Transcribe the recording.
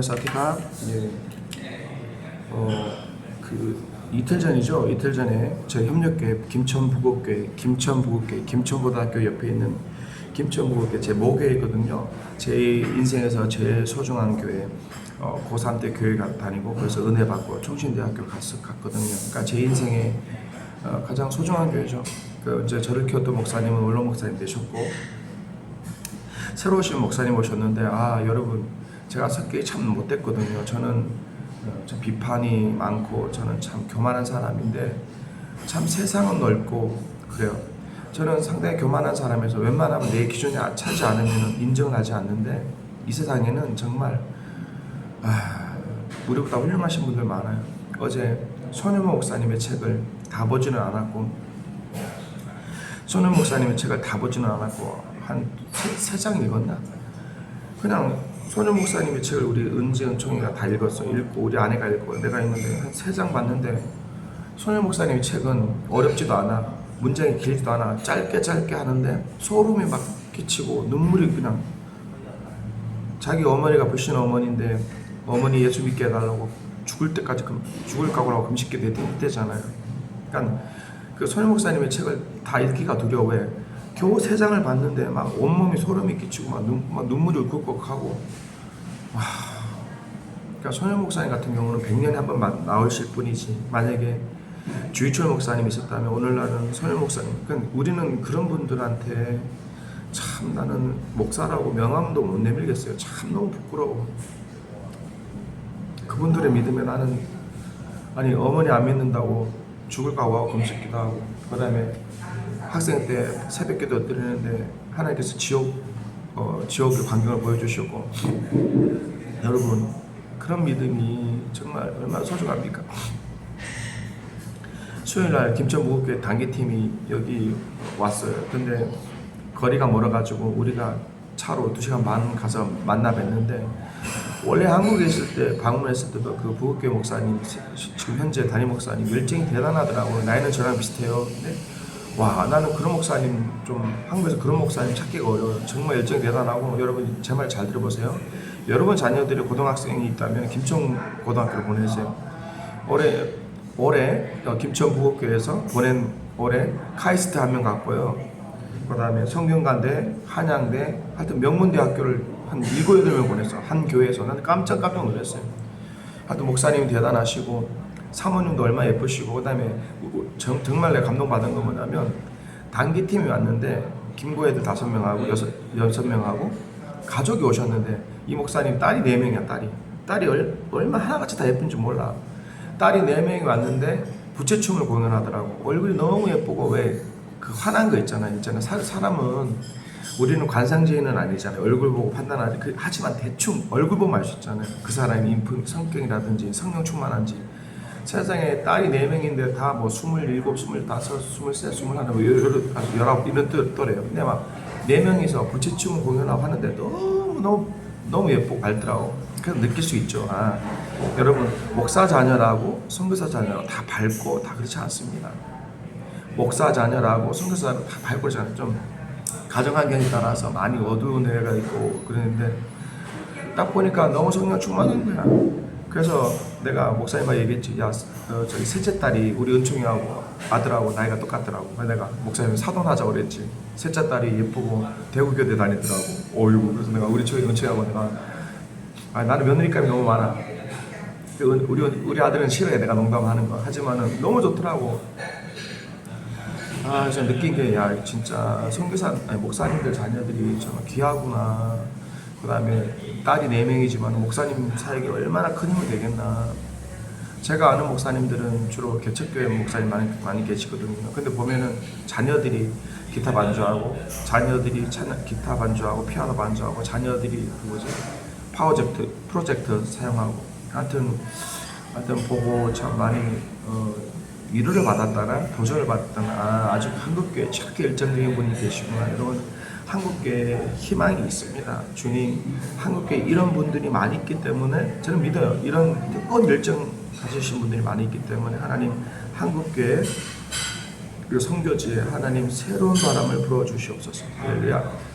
사티가 예. 어, 그 이틀 전이죠. 이틀 전에 저희 협력교회 김천 부곡교회, 김천 부곡교회, 김천고등학교 옆에 있는 김천 부곡교회 제 모교회거든요. 제 인생에서 제일 소중한 교회. 어, 고3 때 교회 가 다니고 그래서 은혜 받고 총신대학교 갔, 갔거든요. 그러니까 제 인생에 어, 가장 소중한 교회죠. 그 이제 저를 키웠던 목사님은 원로 목사님 되셨고 새로 오신 목사님 오셨는데 아 여러분 제가 성격이 참 못됐거든요. 저는 어, 좀 비판이 많고 저는 참 교만한 사람인데 참 세상은 넓고 그래요. 저는 상당히 교만한 사람에서 웬만하면 내 기준이 차지 않으면 인정을 하지 않는데 이 세상에는 정말 아, 우리보다 훌륭하신 분들 많아요. 어제 손현모 목사님의 책을 다 보지는 않았고 손현 목사님의 책을 다 보지는 않았고 한 세 장 읽었나? 그냥 손현 목사님의 책을 우리 은지 은총이가 다 읽었어. 읽고 우리 아내가 읽고 내가 읽는데 한 세 장 봤는데 손현 목사님의 책은 어렵지도 않아. 문장이 길지도 않아. 짧게 짧게 하는데 소름이 막 끼치고 눈물이 그냥 자기 어머니가 불신 어머니인데 어머니 예수 믿게 해달라고 죽을 때까지 금, 죽을 각오라고 금식기 되잖아요. 그러니까 그 손현 목사님의 책을 다 읽기가 두려워해. 겨우 세 장을 봤는데 막 온몸이 소름이 끼치고 막, 눈, 막 눈물이 울컥울컥하고. 와, 그러니까 손현 목사님 같은 경우는 100년에 한 번 나오실 분이지. 만약에 주희철 목사님 있었다면 오늘날은 손현 목사님. 그러니까 우리는 그런 분들한테 참 나는 목사라고 명함도 못 내밀겠어요. 참 너무 부끄러워. 그분들의 믿음에 나는 아니 어머니 안 믿는다고 죽을 각오하고 금식기도 하고 그 다음에 학생 때 새벽 기도 드리는데 하나님께서 지옥 어, 지옥의 광경을 보여주셨고 여러분 그런 믿음이 정말 얼마나 소중합니까? 수요일 날 김천 무국교회 단기팀이 여기 왔어요. 근데 거리가 멀어가지고 우리가 차로 2시간 반 가서 만나 뵀는데 원래 한국에 있을 때 방문했을 때도 그 부국교회 목사님 지금 현재 담임 목사님 열정이 대단하더라고요. 나이는 저랑 비슷해요. 근데 와 나는 그런 목사님 좀 한국에서 그런 목사님 찾기가 어려워요. 정말 열정이 대단하고 여러분 제 말 잘 들어보세요. 여러분 자녀들이 고등학생이 있다면 김천 고등학교를 보내세요. 올해 올해 어, 김천 부곡교에서 보낸 올해 카이스트 한 명 갔고요. 그다음에 성균관대, 한양대, 하여튼 명문대학교를 한 일곱 여덟 명 보냈어. 한 교회에서 나는 깜짝 깜짝 놀랐어요. 하여튼 목사님 대단하시고 사모님도 얼마나 예쁘시고 그다음에 정, 정말 내가 감동받은 건 뭐냐면 단기 팀이 왔는데 김고 애들 다섯 명하고 여섯 여섯 명하고 가족이 오셨는데 이 목사님 딸이 네 명이야 딸이. 딸이 얼, 얼마 하나같이 다 예쁜지 몰라. 딸이 네 명이 왔는데 부채춤을 공연하더라고. 얼굴이 너무 예쁘고 왜? 그 화난 거 있잖아요. 있잖아요 사, 사람은 우리는 관상지인은 아니잖아요 얼굴 보고 판단하지 그, 하지만 대충 얼굴 보면 알 수 있잖아요 그 사람이 인품 성격이라든지 성령 충만한지 세상에 딸이 네 명인데 다뭐 스물일곱, 스물다섯, 스물세, 스물하나, 뭐 열아홉, 열아홉 이런 뜻 또래요. 근데 막네 명이서 부채춤 공연하고 하는데 너무 너무 너무 예쁘고 밝더라고. 그래서 느낄 수 있죠. 아 여러분 목사 자녀라고 선교사 자녀라고 다 밝고 다 그렇지 않습니다. 목사 자녀라고 선교사 자녀 다 밝고 그렇지 않아요. 좀 가정 환경에 따라서 많이 어두운 애가 있고 그러는데 딱 보니까 너무 성령 충만한 거야. 그래서 내가 목사님과 얘기했지. 야, 어, 저기 셋째 딸이 우리 은총이하고 아들하고 나이가 똑같더라고. 그래서 내가 목사님 사돈하자고 그랬지. 셋째 딸이 예쁘고 대구교대 다니더라고. 어이구. 그래서 내가 우리 저희 은총이하고 내가 아, 나는 며느리감이 너무 많아. 그 은- 우리 우리 아들은 싫어해. 내가 농담하는 거. 하지만은 너무 좋더라고. 아, 진짜 느낀 게, 야, 진짜 성교사, 아니, 목사님들 자녀들이 정말 귀하구나. 그 다음에 딸이 네명이지만 목사님 사역이 얼마나 큰 힘이 되겠나. 제가 아는 목사님들은 주로 개척교회 목사님 많이, 많이 계시거든요. 근데 보면은 자녀들이 기타 반주하고, 자녀들이 찬- 기타 반주하고, 피아노 반주하고, 자녀들이 그 뭐지, 파워젝트, 프로젝터 사용하고. 하여튼, 하여튼 보고 참 많이, 어, 위로를 받았다나, 도전을 받았다나, 아, 아직 한국교회 착하게 열정적인 분이 계시구나. 여러분, 한국교회에 희망이 있습니다. 주님, 한국교회 이런 분들이 많이 있기 때문에 저는 믿어요. 이런 뜨거운 열정 가지신 분들이 많이 있기 때문에 하나님 한국교회 그리고 성교지에 하나님 새로운 바람을 불어 주시옵소서. 할렐루야.